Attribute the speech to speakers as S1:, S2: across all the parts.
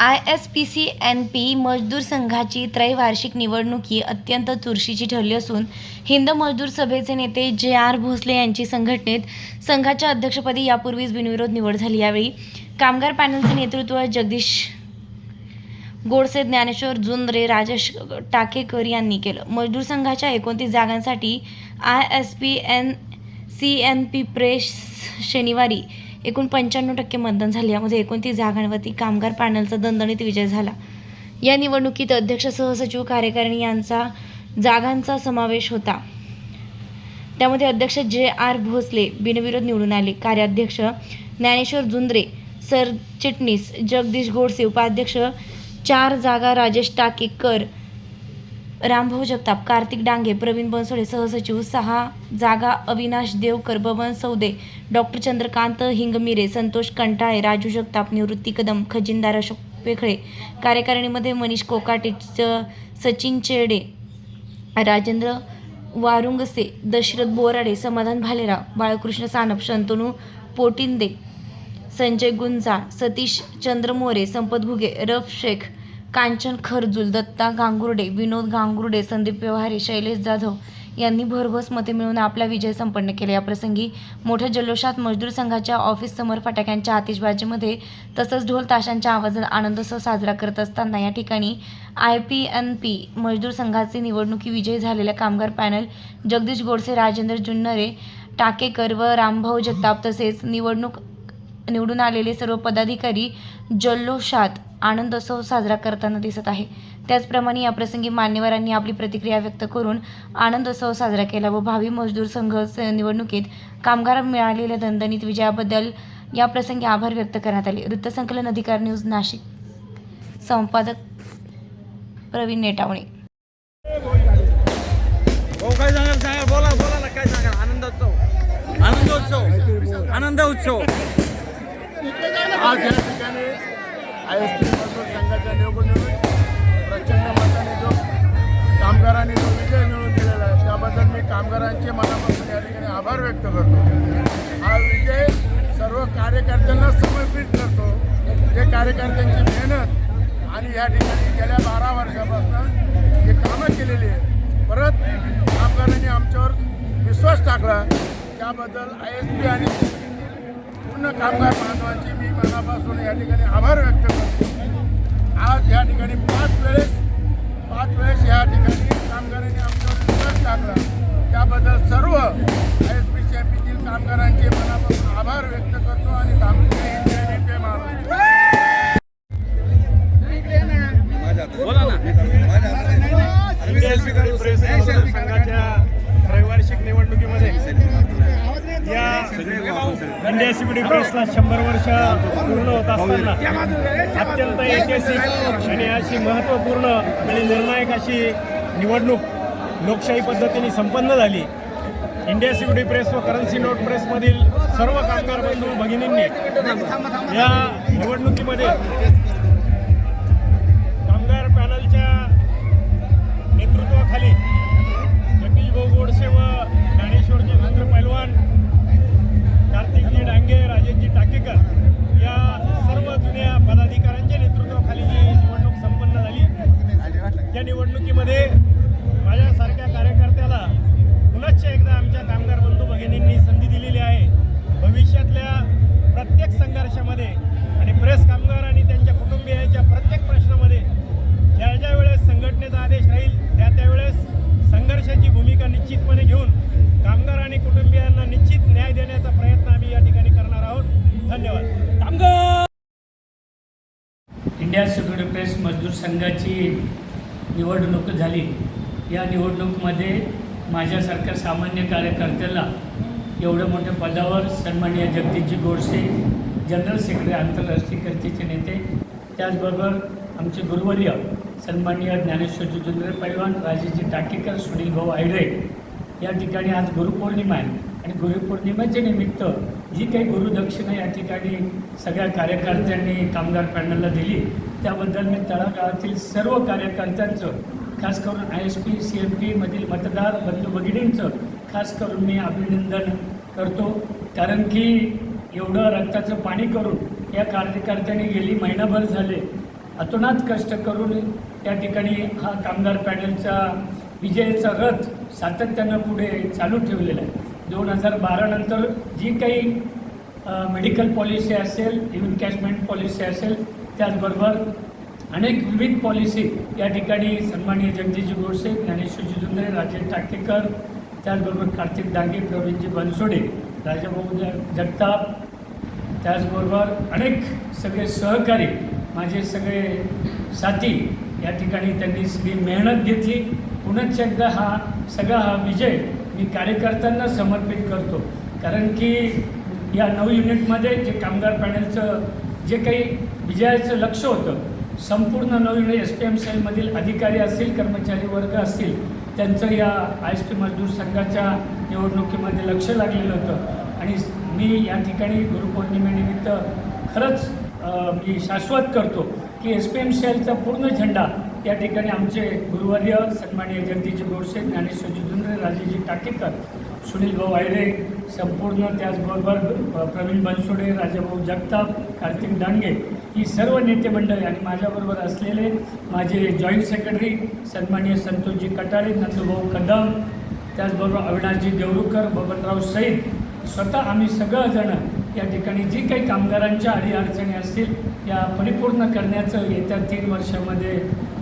S1: I S P C N P मजदूर संघाची त्रैवार्षिक निवडणूक ही अत्यंत चुरशीची ठरली असून हिंद मजदूर सभेचे नेते जे आर भोसले यांची संघटनेत संघाच्या अध्यक्षपदी यापूर्वीच बिनविरोध निवड झाली. यावेळी कामगार पॅनलचे नेतृत्व जगदीश गोडसे ज्ञानेश्वर जुंद्रे राजेश टाकेकर यांनी केलं. मजदूर संघाच्या एकोणतीस जागांसाठी I S P N C N P press शनिवारी एकूण पंच्याण्णव टक्के मतदान झाले. यामध्ये एकोणतीस जागांवरती कामगार पॅनलचा दणदणीत विजय झाला. या निवडणुकीत अध्यक्ष सहसचिव कार्यकारिणी यांचा जागांचा समावेश होता. त्यामध्ये अध्यक्ष जे आर भोसले बिनविरोध निवडून आले. कार्याध्यक्ष ज्ञानेश्वर जुंद्रे सरचिटणीस जगदीश गोडसे उपाध्यक्ष चार जागा राजेश टाकेकर रामभाऊ जगताप कार्तिक डांगे प्रवीण बनसोडे सहसचिव सहा जागा अविनाश देवकर बबन सौदे डॉक्टर चंद्रकांत हिंगमिरे संतोष कंटाळे राजू जगताप निवृत्ती कदम खजिनदार अशोक पेखळे. कार्यकारिणीमध्ये मनीष कोकाटे च- सचिन चेडे राजेंद्र वारुंगसे दशरथ बोराडे समाधान भालेराव बाळकृष्ण सानप शंतनू पोटिंदे संजय गुंजा सतीश चंद्रमोरे संपत घुगे रफ शेख कांचन खरजूल दत्ता गांगुर्डे विनोद गांगुर्डे संदीप व्यवहारे शैलेश जाधव यांनी भरघोस मते मिळवून आपला विजय संपन्न केला. याप्रसंगी मोठ्या जल्लोषात मजदूर संघाच्या ऑफिस समोर फटाक्यांच्या आतिषबाजीमध्ये तसंच ढोल ताशांच्या आवाजात आनंदोत्सव साजरा करत असताना या ठिकाणी आय पी एन पी मजदूर संघाचे निवडणुकी विजयी झालेल्या कामगार पॅनल जगदीश गोडसे राजेंद्र जुन्नरे टाकेकर व रामभाऊ जगताप तसेच निवडणूक निवडून आलेले सर्व पदाधिकारी जल्लोषात आनंदोत्सव साजरा करताना दिसत आहे. त्याचप्रमाणे याप्रसंगी मान्यवरांनी आपली प्रतिक्रिया व्यक्त करून आनंदोत्सव साजरा केला व भावी मजदूर संघ निवडणुकीत कामगार मिळालेल्या दणदणीत विजयाबद्दल याप्रसंगी आभार व्यक्त करण्यात आले. वृत्तसंकलन अधिकार न्यूज नाशिक. संपादक प्रवीण नेटावणे.
S2: आनंदोत्सव आनंदोत्सव आनंद उत्सव.
S3: या ठिकाणी आय एस पी मजदूर संघाच्या निवडणुकीत प्रचंड मताने जो कामगारांनी जो विजय मिळवून दिलेला आहे त्याबद्दल मी कामगारांचे मनापासून या ठिकाणी आभार व्यक्त करतो. हा विजय सर्व कार्यकर्त्यांना समर्पित करतो. जे कार्यकर्त्यांची मेहनत आणि या ठिकाणी गेल्या बारा वर्षापासून जे कामं केलेली आहे परत कामगारांनी आमच्यावर विश्वास टाकला त्याबद्दल आय एस पी आणि पूर्ण कामगार बांधवांचे मी मनापासून या ठिकाणी आभार व्यक्त करतो. आज या ठिकाणी पाच वेळेस पाच वेळेस या ठिकाणी कामगारांनी आमच्यावर विश्वास टाकला.
S4: इंडिया सिक्युरिटी प्रेसला शंभर वर्ष पूर्ण होत असताना अत्यंत ऐतिहासिक आणि अशी महत्त्वपूर्ण आणि निर्णायक अशी निवडणूक लोकशाही पद्धतीने संपन्न झाली. इंडिया सिक्युरिटी प्रेस व करन्सी नोट प्रेसमधील सर्व कामगार बंधू भगिनींनी या निवडणुकीमध्ये माझ्यासारख्या कार्यकर्त्याला पुनश्च एकदा आमच्या कामगार बंधू भगिनींनी संधी दिलेली आहे. भविष्यातल्या प्रत्येक संघर्षामध्ये आणि प्रेस कामगार आणि त्यांच्या कुटुंबियांच्या प्रत्येक प्रश्नामध्ये ज्या ज्या वेळेस संघटनेचा आदेश राहील त्या त्यावेळेस संघर्षाची भूमिका निश्चितपणे घेऊन कामगार आणि कुटुंबियांना निश्चित न्याय देण्याचा प्रयत्न आम्ही या ठिकाणी करणार आहोत. धन्यवाद.
S2: कामगार!
S5: इंडिया सिक्युरिटी प्रेस मजदूर संघाची निवडणूक झाली. या निवडणूकमध्ये माझ्यासारख्या सामान्य कार्यकर्त्याला एवढ्या मोठ्या पदावर सन्माननीय जगदीशजी गोडसे जनरल सेक्रेटरी आंतरराष्ट्रीय चर्चेचे नेते त्याचबरोबर आमचे गुरुवर्य सन्माननीय ज्ञानेश्वरजी जुंद्रे पैलवान राजेजी टाकेकर सुनील भाऊ आयडे. या ठिकाणी आज गुरुपौर्णिमा आहे आणि गुरुपौर्णिमेच्या निमित्त जी काही गुरुदक्षिणा या ठिकाणी सगळ्या कार्यकर्त्यांनी कामगार पॅनलला दिली त्याबद्दल मी तळागाळातील सर्व कार्यकर्त्यांचं खास करून I S P C M पीमधील मतदार बंधू भगिनींचं खास करून मी अभिनंदन करतो. कारण की एवढं रक्ताचं पाणी करून या कार्यकर्त्यांनी गेली महिनाभर झाले. अतोनात कष्ट करून त्या ठिकाणी हा कामगार पॅनलचा विजयाचा रथ सातत्यानं पुढे चालू ठेवलेला आहे. दोन हजार बारानंतर जी काही मेडिकल पॉलिसी असेल इन्कॅशमेंट पॉलिसी असेल त्याचबरोबर अनेक विविध पॉलिसी या ठिकाणी सन्माननीय जगदीशजी गोडसे ज्ञानेश्वरजी जुंदरे राजेश टाकेकर त्याचबरोबर कार्तिक डांगे प्रवीणजी बनसोडे राजाभाऊ जगताप त्याचबरोबर अनेक सगळे सहकारी माझे सगळे साथी या ठिकाणी त्यांनी सगळी मेहनत घेतली. पुनश्च एकदा हा सगळा हा विजय मी कार्यकर्त्यांना समर्पित करतो. कारण की या नऊ युनिटमध्ये जे कामगार पॅनलचं जे काही विजयाचं लक्ष होतं संपूर्ण नवीन एस पी एम सेलमधील अधिकारी असतील कर्मचारी वर्ग असतील त्यांचं या आय एस पी मजदूर संघाच्या निवडणुकीमध्ये लक्ष लागलेलं होतं. आणि मी या ठिकाणी गुरुपौर्णिमेनिमित्त खरंच मी शाश्वत करतो की एस पी एम सेलचा पूर्ण झेंडा या ठिकाणी आमचे गुरुवर्य सन्मान्य जगदीजी गोडसे ज्ञानेश्वरजी जुंद्रे राजेजी टाकेकर सुनील भाऊ आयरे संपूर्ण त्याचबरोबर प्रवीण बनसोडे राजाभाऊ जगताप कार्तिक डांगे ही सर्व नेते मंडळी आणि माझ्याबरोबर असलेले माझे जॉईंट सेक्रेटरी सन्माननीय संतोषजी कटारे नंदूभाऊ कदम त्याचबरोबर अविनाशजी देवरुकर बबनराव सईद स्वतः आम्ही सगळंजणं या ठिकाणी जी काही कामगारांच्या अडीअडचणी असतील या परिपूर्ण करण्याचं येत्या तीन वर्षामध्ये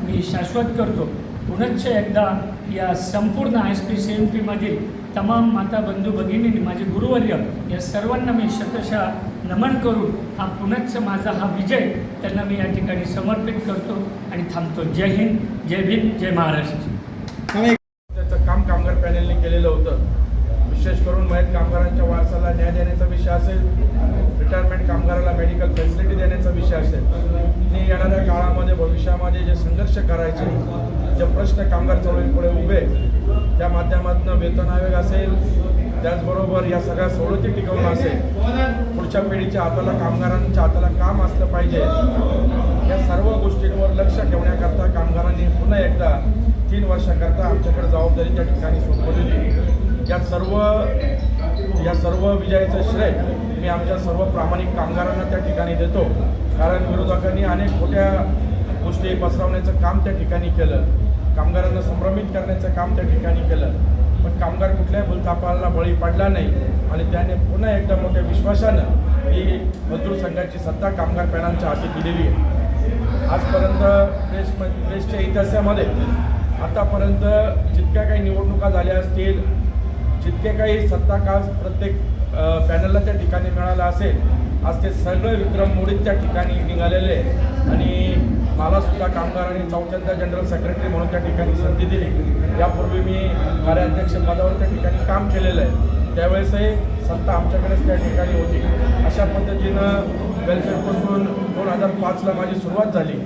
S5: मी शाश्वत करतो. पुनश्च एकदा या संपूर्ण I S P C M पीमधील तमाम माता बंधू भगिनींनी माझे गुरुवर्य या सर्वांना मी शतशः नमन करून हा पुनश्च माझा हा विजय त्यांना मी या ठिकाणी समर्पित करतो आणि थांबतो. जय हिंद जय भीम जय महाराष्ट्र
S3: त्याचं काम कामगार पॅनेलने केलेलं होतं विशेष करून मयत कामगारांच्या वारसाला न्याय देण्याचा विषय असेल रिटायरमेंट कामगाराला मेडिकल फॅसिलिटी देण्याचा विषय असेल आणि येणाऱ्या भविष्यामध्ये जे संघर्ष करायचे जे प्रश्न कामगार चळवळीपुढे उभे त्या माध्यमातून वेतन आयोग असेल त्याचबरोबर या सगळ्या सवलती टिकवणं असेल पुढच्या पिढीच्या हाताला कामगारांच्या हाताला काम असलं पाहिजे. या सर्व गोष्टींवर लक्ष ठेवण्याकरता कामगारांनी पुन्हा एकदा तीन वर्षाकरता आमच्याकडे जबाबदारी त्या ठिकाणी सोपवलेली या सर्व या सर्व विजयाचं श्रेय मी आमच्या सर्व प्रामाणिक कामगारांना त्या ठिकाणी देतो. कारण विरोधकांनी अनेक खोट्या गोष्टी पसरवण्याचं काम त्या ठिकाणी केलं. कामगारांना संभ्रमित करण्याचं काम त्या ठिकाणी केलं. पण कामगार कुठल्याही भूलथापाला बळी पडला नाही आणि त्याने पुन्हा एकदा मोठ्या विश्वासानं ही मजदूर संघाची सत्ता कामगार पॅनांच्या हाती दिलेली आहे. आजपर्यंत प्रेस प्रेसच्या इतिहासामध्ये आतापर्यंत जितक्या काही निवडणुका झाल्या असतील जितके काही सत्ता काळ प्रत्येक पॅनलला त्या ठिकाणी मिळाला असेल आज ते सगळं विक्रम मोडीत त्या ठिकाणी निघालेले आणि मला सुद्धा कामगारांनी चौथ्यांदा जनरल सेक्रेटरी म्हणून त्या ठिकाणी संधी दिली. यापूर्वी मी कार्याध्यक्ष पदावर त्या ठिकाणी काम केलेलं आहे. त्यावेळेसही सत्ता आमच्याकडेच त्या ठिकाणी होती. अशा पद्धतीनं वेलफेअरपासून दोन हजार पाचला माझी सुरुवात झाली.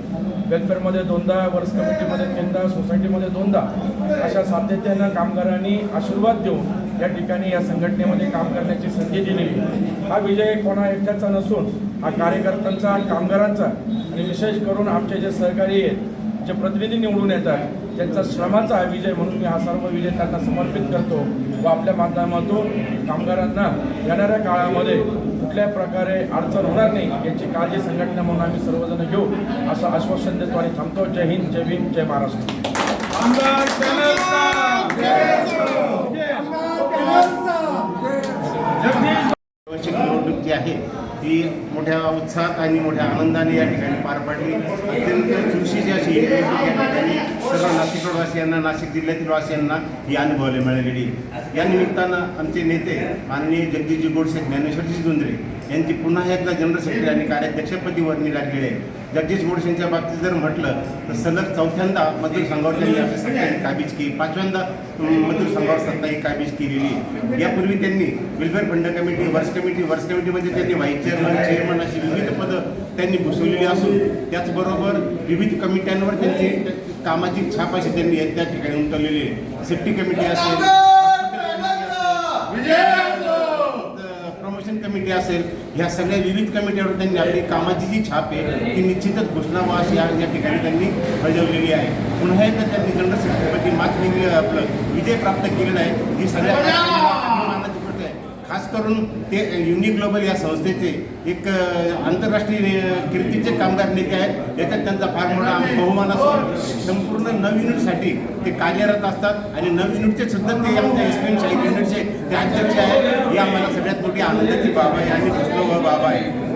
S3: वेलफेअरमध्ये दोनदा वर्स कमिटीमध्ये तीनदा सोसायटीमध्ये दोनदा अशा सातत्यानं कामगारांनी आशीर्वाद देऊन या ठिकाणी या संघटनेमध्ये काम करण्याची संधी दिलेली. हा विजय कोणा एकट्याचा नसून हा कार्यकर्त्यांचा कामगारांचा आणि विशेष करून आमचे जे सहकारी आहेत जे प्रतिनिधी निवडून येतात त्यांचा श्रमाचा हा विजय म्हणून मी हा सर्व विजय त्यांना समर्पित करतो व आपल्या माध्यमातून कामगारांना येणाऱ्या काळामध्ये कुठल्या प्रकारे अडचण होणार नाही याची काळजी संघटना म्हणून आम्ही सर्वजण घेऊ असं आश्वासन देतो आणि थांबतो. जय हिंद जय भीम जय महाराष्ट्र.
S6: जी आहे. ती मोठ्या उत्साहात आणि मोठ्या आनंदाने या ठिकाणी पार पडली. अत्यंत चुरशीची अशी या ठिकाणी सर्व नाशिकवासियांना नाशिक जिल्ह्यातील वासियांना ही अनुभवायला मिळालेली. या निमित्तानं आमचे नेते माननीय जगदीशजी गोडसे ज्ञानेश्वरजी जुंद्रे यांची पुन्हा एकदा जनरल सेक्रेटरी आणि कार्याध्यक्षपदी वर्णी लागलेली जगदीश गोडसेंच्या बाबतीत जर म्हटलं तर सलग चौथ्यांदा मजदूर संघावर त्यांनी आपली सत्ता ही काबीज केली. पाचव्यांदा मजदूर संघावर सत्ता ही काबीज केलेली. यापूर्वी त्यांनी वेलफेअर फंड कमिटी वर्स कमिटी वर्स कमिटीमध्ये त्यांनी व्हाईस चेअरमन चेअरमन अशी विविध पदं त्यांनी भूषवलेली असून त्याचबरोबर विविध कमिट्यांवर त्यांची कामाची छाप अशी त्यांनी त्या ठिकाणी उमटवलेली आहे. सेफ्टी कमिटी असेल कमिटी असेल ह्या सगळ्या विविध कमिटीवर त्यांनी आपली कामाची जी छाप आहे ती निश्चितच घोषणावास या या ठिकाणी त्यांनी बजावलेली आहे. पुन्हा एकदा त्यांनी जनरल सेक्रेटरीपदी मात्र आपलं विजय प्राप्त केलेला आहे. ही सगळ्या कार्यकर्त्यांना अभिमानाची गोष्ट आहे खास करून ते युनिक ग्लोबल या संस्थेचे एक आंतरराष्ट्रीय कीर्तीचे कामगार नेते आहेत. याच्यात त्यांचा फार मोठा बहुमान असतो संपूर्ण नव युनिटसाठी ते कार्यरत असतात. आणि नव युनिटचे सुद्धा ते आमच्या एस पी एम शाही युनिटचे ते अध्यक्ष आहेत. ही आम्हाला सगळ्यात मोठी आनंदाची बाब आहे आणि खुशखबर बाब आहे.